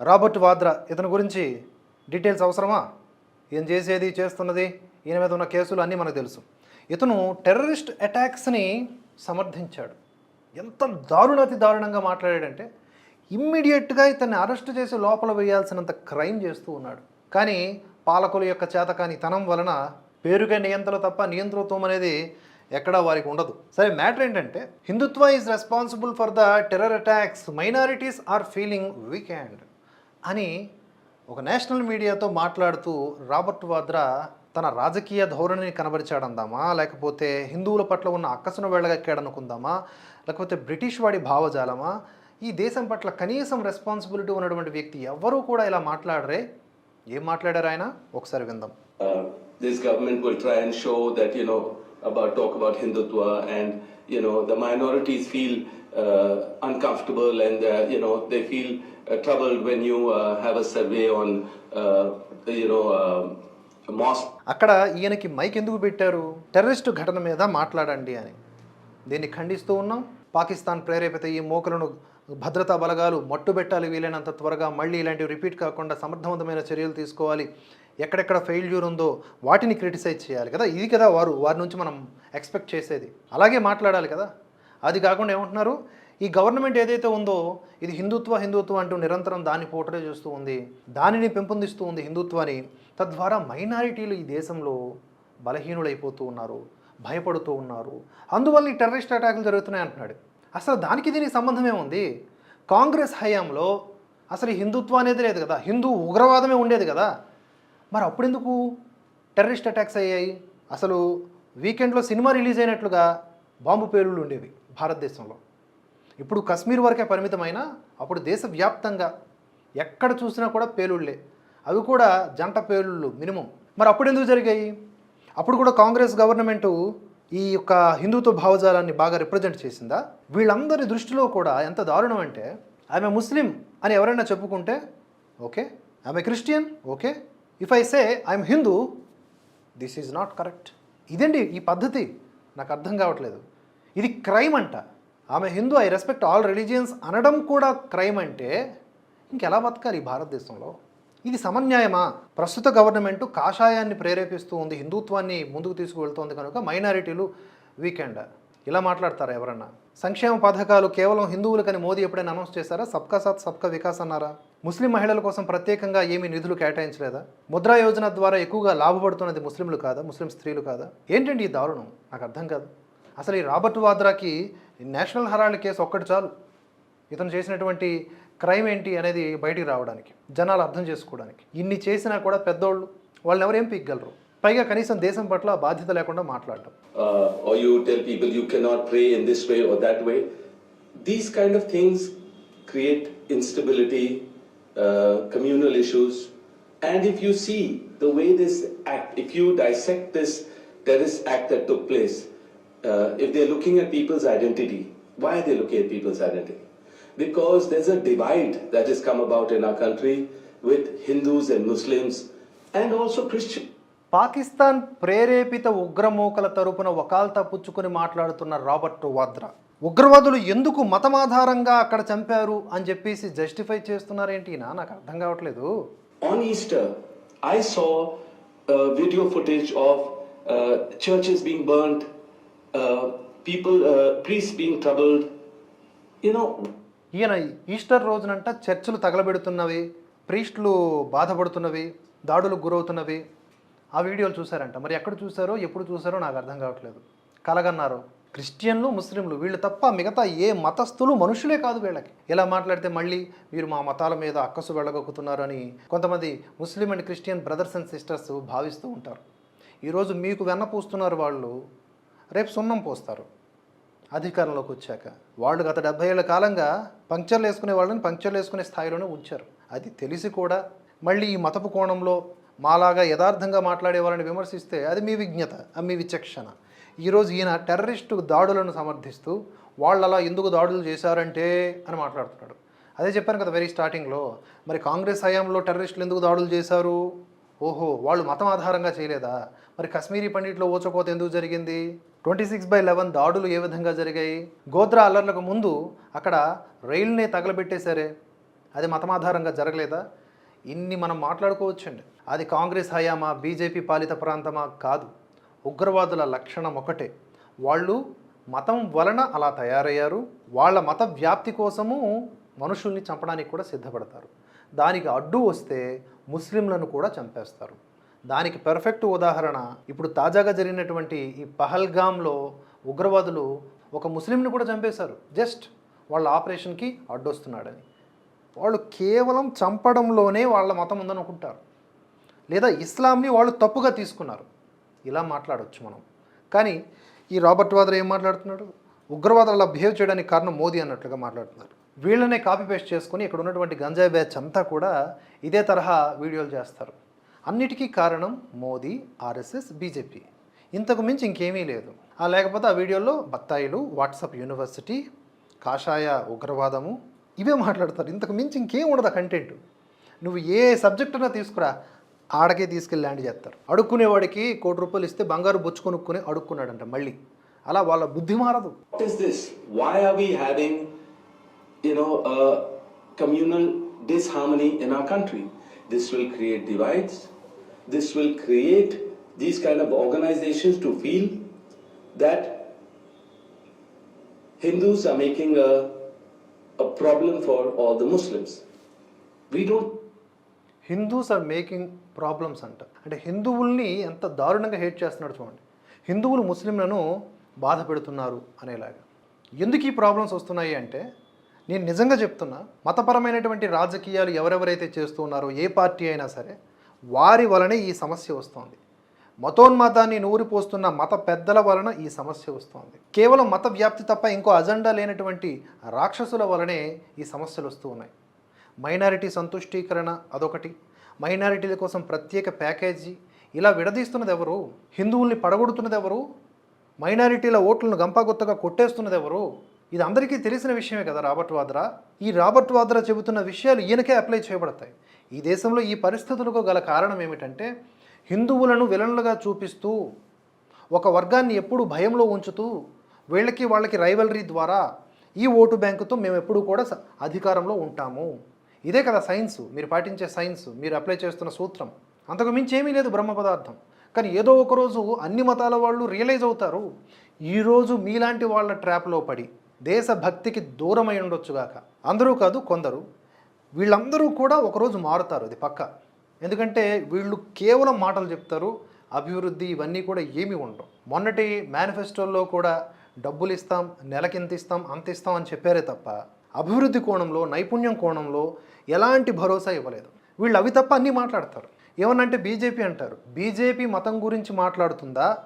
Robert Vadra ఇతని గురించి details అవసరమా? ఏం చేసేది చేస్తున్నది? ఈయన మీద ఉన్న కేసులు అన్నీ మనకు తెలుసు. ఇతను టెర్రరిస్ట్ అటాక్స్ని సమర్థించాడు. ఎంత దారుణాతి దారుణంగా మాట్లాడాడంటే ఇమ్మీడియట్గా ఇతన్ని అరెస్ట్ చేసి లోపల వేయాల్సినంత క్రైమ్ చేస్తూ ఉన్నాడు. కానీ పాలకుల యొక్క చేతకాని తనం వలన పేరుగా నియంత్రణ తప్ప నియంతృత్వం అనేది ఎక్కడా వారికి ఉండదు. సరే మ్యాటర్ ఏంటంటే Hindutva is responsible for the terror attacks. Minorities are feeling weakened. అని ఒక నేషనల్ మీడియాతో మాట్లాడుతూ రాబర్ట్ వాద్రా తన రాజకీయ ధోరణిని కనబరిచాడందామా? లేకపోతే హిందువుల పట్ల ఉన్న అక్కసును వెళ్ళగక్కాడనుకుందామా? లేకపోతే బ్రిటిష్ వాడి భావజాలమా? ఈ దేశం పట్ల కనీసం రెస్పాన్సిబిలిటీ ఉన్నటువంటి వ్యక్తి ఎవరూ కూడా ఇలా మాట్లాడరే. ఏం మాట్లాడారు ఆయన ఒకసారి విందాం. This government will try and show that you know about talk about Hindutva and you know the minorities feel uh, uncomfortable and uh, you know they feel uh, troubled when you uh, have a survey on uh, you know uh, mosque అక్కడ ఈయనకి mic ఎందుకు పెట్టారు terrorist ఘటన మీద మాట్లాడండి అని దీన్ని ఖండిస్తూ ఉన్నాం పాకిస్తాన్ ప్రేరేపిత ఈ మోకలను భద్రతా బలగాలు మట్టుబెట్టాలి వీలైనంత త్వరగా మళ్ళీ ఇలాంటివి రిపీట్ కాకుండా సమర్థవంతమైన చర్యలు తీసుకోవాలి ఎక్కడెక్కడ ఫెయిల్యూర్ ఉందో వాటిని క్రిటిసైజ్ చేయాలి కదా? ఇది కదా వారు వారి నుంచి మనం ఎక్స్పెక్ట్ చేసేది. అలాగే మాట్లాడాలి కదా? అది కాకుండా ఏమంటున్నారు? ఈ గవర్నమెంట్ ఏదైతే ఉందో ఇది హిందుత్వ హిందుత్వ అంటూ నిరంతరం దాన్ని పోటరే చేస్తూ ఉంది దానిని పెంపొందిస్తూ ఉంది హిందుత్వాన్ని తద్వారా మైనారిటీలు ఈ దేశంలో బలహీనులైపోతూ ఉన్నారు భయపడుతూ ఉన్నారు. అందువల్ల ఈ టెర్రరిస్ట్ అటాకులు జరుగుతున్నాయి అంటున్నాడు. అసలు దానికి దీనికి సంబంధమే ఉంది కాంగ్రెస్ హయాంలో అసలు హిందుత్వం అనేది లేదు కదా? హిందూ ఉగ్రవాదమే ఉండేది కదా? మరి అప్పుడెందుకు? టెర్రరిస్ట్ అటాక్స్ అయ్యాయి. అసలు వీకెండ్లో సినిమా రిలీజ్ అయినట్లుగా బాంబు పేలుళ్ళు ఉండేవి భారతదేశంలో. ఇప్పుడు కశ్మీర్ వరకే పరిమితమైన అప్పుడు దేశవ్యాప్తంగా ఎక్కడ చూసినా కూడా పేలుళ్ళే. అవి కూడా జంట పేలుళ్ళు మినిమం. మరి అప్పుడు ఎందుకు జరిగాయి? అప్పుడు కూడా కాంగ్రెస్ గవర్నమెంటు ఈ యొక్క హిందుత్వ భావజాలాన్ని బాగా రిప్రజెంట్ చేసిందా? వీళ్ళందరి దృష్టిలో కూడా ఎంత దారుణం అంటే ఆమె ముస్లిం అని ఎవరైనా చెప్పుకుంటే ఓకే ఆమె Christian okay if I say I'm Hindu this is not correct ఇదండి ఈ పద్ధతి? నాకు అర్థం కావట్లేదు. ఇది క్రైమ్ అంట. ఆమె Hindu I respect all religions అనడం కూడా క్రైమ్ అంటే ఇంకెలా బతకాలి ఈ భారతదేశంలో? ఇది సమన్యాయమా? ప్రస్తుత గవర్నమెంట్ కాషాయాన్ని ప్రేరేపిస్తూ ఉంది హిందుత్వాన్ని ముందుకు తీసుకువెళ్తోంది కనుక మైనారిటీలు వీకెండ్ ఇలా మాట్లాడతారా ఎవరన్నా? సంక్షేమ పథకాలు కేవలం హిందువులకని మోదీ ఎప్పుడైనా అనౌన్స్ చేశారా? సబ్కా సాత్ సబ్కా వికాస్ అన్నారా? ముస్లిం మహిళల కోసం ప్రత్యేకంగా ఏమీ నిధులు కేటాయించలేదా? ముద్రా యోజన ద్వారా ఎక్కువగా లాభపడుతున్నది ముస్లింలు కాదా? ముస్లిం స్త్రీలు కాదా? ఏంటండి ఈ దారుణం? నాకు అర్థం కాదు. అసలు ఈ రాబర్ట్ వాద్రాకి నేషనల్ హెరాల్డ్ కేసు ఒక్కటి చాలు. ఇతను చేసినటువంటి క్రైమ్ ఏంటి అనేది బయటికి రావడానికి జనాలు అర్థం చేసుకోవడానికి. ఇన్ని చేసినా కూడా పెద్దోళ్ళు వాళ్ళని ఎవరేం పీక్గలరు పైగా కనీసం దేశం పట్ల బాధ్యత లేకుండా మాట్లాడటం uh, or you tell people you cannot pray in this way or that way. These kind of things create instability, uh, communal issues. And if you see the way this act, if you dissect this terrorist act that took place, uh, if they're looking at people's identity, why are they looking at people's identity? Because there's a divide that has come about in our country with Hindus and Muslims and also Christians. Pakistan ప్రేరేపిత ఉగ్రమూకల తరపున వకాల్తా పుచ్చుకొని మాట్లాడుతున్న Robert Vadra ఉగ్రవాదులు ఎందుకు మతమాధారంగా అక్కడ చంపారు అని చెప్పేసి జస్టిఫై చేస్తున్నారేంటి ఈయన? నాకు అర్థం కావట్లేదు video footage of uh, churches being burnt, uh, people, uh, priests being troubled. You know, ఈయన ఈస్టర్ రోజునంట చర్చిలు తగలబెడుతున్నవి ప్రీస్టులు బాధపడుతున్నవి దాడులకు గురవుతున్నవి ఆ వీడియోలు చూసారంట మరి ఎక్కడ చూసారో ఎప్పుడు చూసారో నాకు అర్థం కావట్లేదు. కలగన్నారు. క్రిస్టియన్లు ముస్లింలు వీళ్ళు తప్ప మిగతా ఏ మతస్థులు మనుషులే కాదు వీళ్ళకి. ఇలా మాట్లాడితే మళ్ళీ మీరు మా మతాల మీద అక్కసు వెళ్ళగొక్కుతున్నారు అని కొంతమంది Muslim and Christian brothers and sisters భావిస్తూ ఉంటారు. ఈరోజు మీకు వెన్న పూస్తున్నారు వాళ్ళు రేపు సున్నం పోస్తారు. అధికారంలోకి వచ్చాక వాళ్ళు గత డెబ్బై ఏళ్ళ కాలంగా పంక్చర్లు వేసుకునే వాళ్ళని పంక్చర్లు వేసుకునే స్థాయిలోనే ఉంచారు. అది తెలిసి కూడా మళ్ళీ ఈ మతపు కోణంలో మాలాగా యథార్థంగా మాట్లాడే వాళ్ళని విమర్శిస్తే అది మీ విజ్ఞత అది మీ విచక్షణ. ఈరోజు ఈయన టెర్రరిస్టు దాడులను సమర్థిస్తూ వాళ్ళు అలా ఎందుకు దాడులు చేశారంటే అని మాట్లాడుతున్నాడు. అదే చెప్పాను కదా వెరీ స్టార్టింగ్లో మరి కాంగ్రెస్ హయాంలో టెర్రరిస్టులు ఎందుకు దాడులు చేశారు? ఓహో వాళ్ళు మతం ఆధారంగా చేయలేదా? మరి కశ్మీరీ పండిట్లో ఓచకోత ఎందుకు జరిగింది? ట్వంటీ సిక్స్ బై లెవెన్ దాడులు ఏ విధంగా జరిగాయి? గోద్రా అల్లర్లకు ముందు అక్కడ రైల్నే తగలబెట్టేశారే. అది మతమాధారంగా జరగలేదా? ఇన్ని మనం మాట్లాడుకోవచ్చండి. అది కాంగ్రెస్ హయామా బీజేపీ పాలిత ప్రాంతమా కాదు. ఉగ్రవాదుల లక్షణం ఒకటే. వాళ్ళు మతం వలన అలా తయారయ్యారు. వాళ్ళ మత వ్యాప్తి కోసము మనుషుల్ని చంపడానికి కూడా సిద్ధపడతారు. దానికి అడ్డు వస్తే ముస్లింలను కూడా చంపేస్తారు. దానికి పెర్ఫెక్ట్ ఉదాహరణ ఇప్పుడు తాజాగా జరిగినటువంటి ఈ పహల్గామ్లో ఉగ్రవాదులు ఒక ముస్లింని కూడా చంపేశారు. జస్ట్ వాళ్ళ ఆపరేషన్కి అడ్డొస్తున్నాడని. వాళ్ళు కేవలం చంపడంలోనే వాళ్ళ మతం ఉందని అనుకుంటారు. లేదా ఇస్లాంని వాళ్ళు తప్పుగా తీసుకున్నారు. ఇలా మాట్లాడవచ్చు మనం. కానీ ఈ రాబర్ట్ వాదర్ ఏం మాట్లాడుతున్నాడు? ఉగ్రవాదులు అలా బిహేవ్ చేయడానికి కారణం మోదీ అన్నట్లుగా మాట్లాడుతున్నారు. వీళ్ళనే కాపీ పేస్ట్ చేసుకొని ఇక్కడ ఉన్నటువంటి గంజాయి బ్యాచ్ అంతా కూడా ఇదే తరహా వీడియోలు చేస్తారు. అన్నిటికీ కారణం మోదీ ఆర్ఎస్ఎస్ బీజేపీ. ఇంతకు మించి ఇంకేమీ లేదు. ఆ లేకపోతే ఆ వీడియోలో బత్తాయిలు వాట్సాప్ యూనివర్సిటీ కాషాయ ఉగ్రవాదము ఇవే మాట్లాడతారు. ఇంతకు మించి ఇంకేం ఉండదు కంటెంట్ నువ్వు ఏ సబ్జెక్ట్ అయినా తీసుకురా ఆడకే తీసుకెళ్ళి ల్యాండ్ చేస్తారు. అడుక్కునేవాడికి కోటి రూపాయలు ఇస్తే బంగారు బొచ్చు కొనుక్కుని అడుక్కున్నాడంట మళ్ళీ. అలా వాళ్ళ బుద్ధి మారదు. These kind of organizations to feel that Hindus are making a a problem for all the Muslims. We don't Hindus are making problems అంట. అంటే హిందువుల్ని ఎంత దారుణంగా హేట్ చేస్తున్నాడు చూడండి. హిందువులు ముస్లింలను బాధ పెడుతున్నారు అనేలాగా. ఎందుకు ఈ ప్రాబ్లమ్స్ వస్తున్నాయి అంటే నేను నిజంగా చెప్తున్నా మతపరమైనటువంటి రాజకీయాలు ఎవరెవరైతే చేస్తూ ఉన్నారో ఏ పార్టీ అయినా సరే వారి వలనే ఈ సమస్య వస్తోంది. మతోన్మాదాన్ని నూరిపోస్తున్న మత పెద్దల వలన ఈ సమస్య వస్తుంది. కేవలం మత వ్యాప్తి తప్ప ఇంకో అజెండా లేనటువంటి రాక్షసుల వలనే ఈ సమస్యలు వస్తూ ఉన్నాయి. మైనారిటీ సంతుష్టీకరణ అదొకటి. మైనారిటీల కోసం ప్రత్యేక ప్యాకేజీ. ఇలా విడదీస్తున్నది ఎవరు హిందువుల్ని పడగొడుతున్నది ఎవరు మైనారిటీల ఓట్లను గంపాగొత్తగా కొట్టేస్తున్నది ఎవరు ఇది అందరికీ తెలిసిన విషయమే కదా రాబర్ట్ వాద్రా. ఈ రాబర్ట్ వాద్రా చెబుతున్న విషయాలు ఈయనకే అప్లై చేయబడతాయి. ఈ దేశంలో ఈ పరిస్థితులకు గల కారణం ఏమిటంటే హిందువులను విలన్లుగా చూపిస్తూ ఒక వర్గాన్ని ఎప్పుడు భయంలో ఉంచుతూ వీళ్ళకి వాళ్ళకి రైవలరీ ద్వారా ఈ ఓటు బ్యాంకుతో మేము ఎప్పుడు కూడా అధికారంలో ఉంటాము. ఇదే కదా సైన్స్ మీరు పాటించే సైన్స్ మీరు అప్లై చేస్తున్న సూత్రం. అంతకు మించి ఏమీ లేదు బ్రహ్మ పదార్థం. కానీ ఏదో ఒకరోజు అన్ని మతాల వాళ్ళు రియలైజ్ అవుతారు. ఈరోజు మీలాంటి వాళ్ళ ట్రాప్లో పడి దేశభక్తికి దూరమై ఉండొచ్చుగాక అందరూ కాదు కొందరు. వీళ్ళందరూ కూడా ఒకరోజు మారుతారు. అది పక్క. ఎందుకంటే వీళ్ళు కేవలం మాటలు చెప్తారు అభివృద్ధి ఇవన్నీ కూడా ఏమీ ఉండవు. మొన్నటి మేనిఫెస్టోల్లో కూడా డబ్బులు ఇస్తాం నెలకింత ఇస్తాం అంత ఇస్తాం అని చెప్పారే తప్ప అభివృద్ధి కోణంలో నైపుణ్యం కోణంలో ఎలాంటి భరోసా ఇవ్వలేదు. వీళ్ళు అవి తప్ప అన్నీ మాట్లాడతారు. ఏమన్నంటే బీజేపీ అంటారు. బీజేపీ మతం గురించి మాట్లాడుతుందా?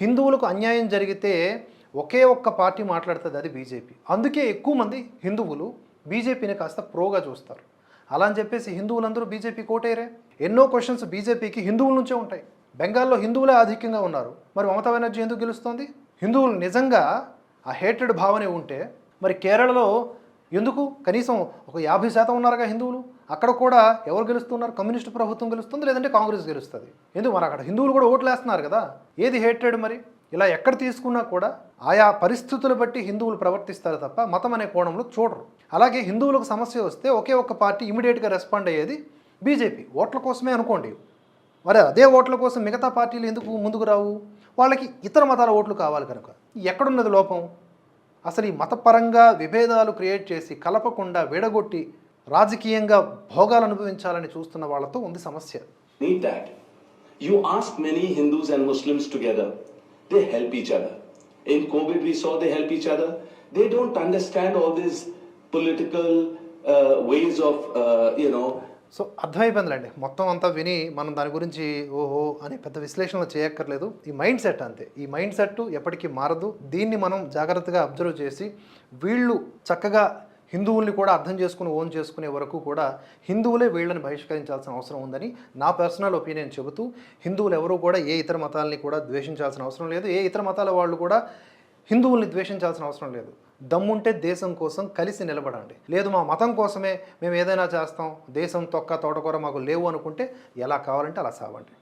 హిందువులకు అన్యాయం జరిగితే ఒకే ఒక్క పార్టీ మాట్లాడుతుంది అది బీజేపీ. అందుకే ఎక్కువ మంది హిందువులు బీజేపీని కాస్త ప్రోగా చూస్తారు. అలా అని చెప్పేసి హిందువులందరూ బీజేపీ కోటేరే. ఎన్నో క్వశ్చన్స్ బీజేపీకి హిందువుల నుంచే ఉంటాయి. బెంగాల్లో హిందువులే ఆధిక్యంగా ఉన్నారు. మరి మమతా బెనర్జీ ఎందుకు గెలుస్తోంది? హిందువులు నిజంగా ఆ హేటెడ్ భావనే ఉంటే మరి కేరళలో ఎందుకు? కనీసం ఒక యాభై శాతం ఉన్నారుగా హిందువులు. అక్కడ కూడా ఎవరు గెలుస్తున్నారు? కమ్యూనిస్టు ప్రభుత్వం గెలుస్తుంది లేదంటే కాంగ్రెస్ గెలుస్తుంది. ఎందుకు? మరి అక్కడ హిందువులు కూడా ఓట్లు వేస్తున్నారు కదా. ఏది హేటెడ్ మరి? ఇలా ఎక్కడ తీసుకున్నా కూడా ఆయా పరిస్థితులు బట్టి హిందువులు ప్రవర్తిస్తారు తప్ప మతం అనే కోణంలో చూడరు. అలాగే హిందువులకు సమస్య వస్తే ఒకే ఒక్క పార్టీ ఇమీడియట్గా రెస్పాండ్ అయ్యేది బీజేపీ. ఓట్ల కోసమే అనుకోండి. మరి అదే ఓట్ల కోసం మిగతా పార్టీలు ఎందుకు ముందుకు రావు? వాళ్ళకి ఇతర మతాల ఓట్లు కావాలి కనుక. ఎక్కడున్నది లోపం? అసలు ఈ మతపరంగా విభేదాలు క్రియేట్ చేసి కలపకుండా విడగొట్టి రాజకీయంగా భోగాలు అనుభవించాలని చూస్తున్న వాళ్ళతో ఉంది సమస్య. Need that. You ask many Hindus and Muslims together, they help each other. In COVID, we saw they help each other. They don't understand all these political uh, ways of, uh, you know, so అర్థమైపోయిందిలేండి మొత్తం అంతా విని మనం దాని గురించి ఓహో అని పెద్ద విశ్లేషణలు చేయక్కర్లేదు ఈ మైండ్ సెట్ అంతే ఈ మైండ్ సెట్ ఎప్పటికీ మారదు దీన్ని మనం జాగ్రత్తగా అబ్జర్వ్ చేసి వీళ్ళు చక్కగా హిందువుల్ని కూడా అర్థం చేసుకుని ఓన్ చేసుకునే వరకు కూడా హిందువులే వీళ్ళని బహిష్కరించాల్సిన అవసరం ఉందని నా పర్సనల్ ఒపీనియన్ చెబుతూ హిందువులు ఎవరూ కూడా ఏ ఇతర మతాలని కూడా ద్వేషించాల్సిన అవసరం లేదు. ఏ ఇతర మతాల వాళ్ళు కూడా హిందువుల్ని ద్వేషించాల్సిన అవసరం లేదు. దమ్ముంటే దేశం కోసం కలిసి నిలబడండి. లేదు మా మతం కోసమే మేము ఏదైనా చేస్తాం దేశం తొక్క తోటకూర మాకు లేవు అనుకుంటే ఎలా కావాలంటే అలా సావండి.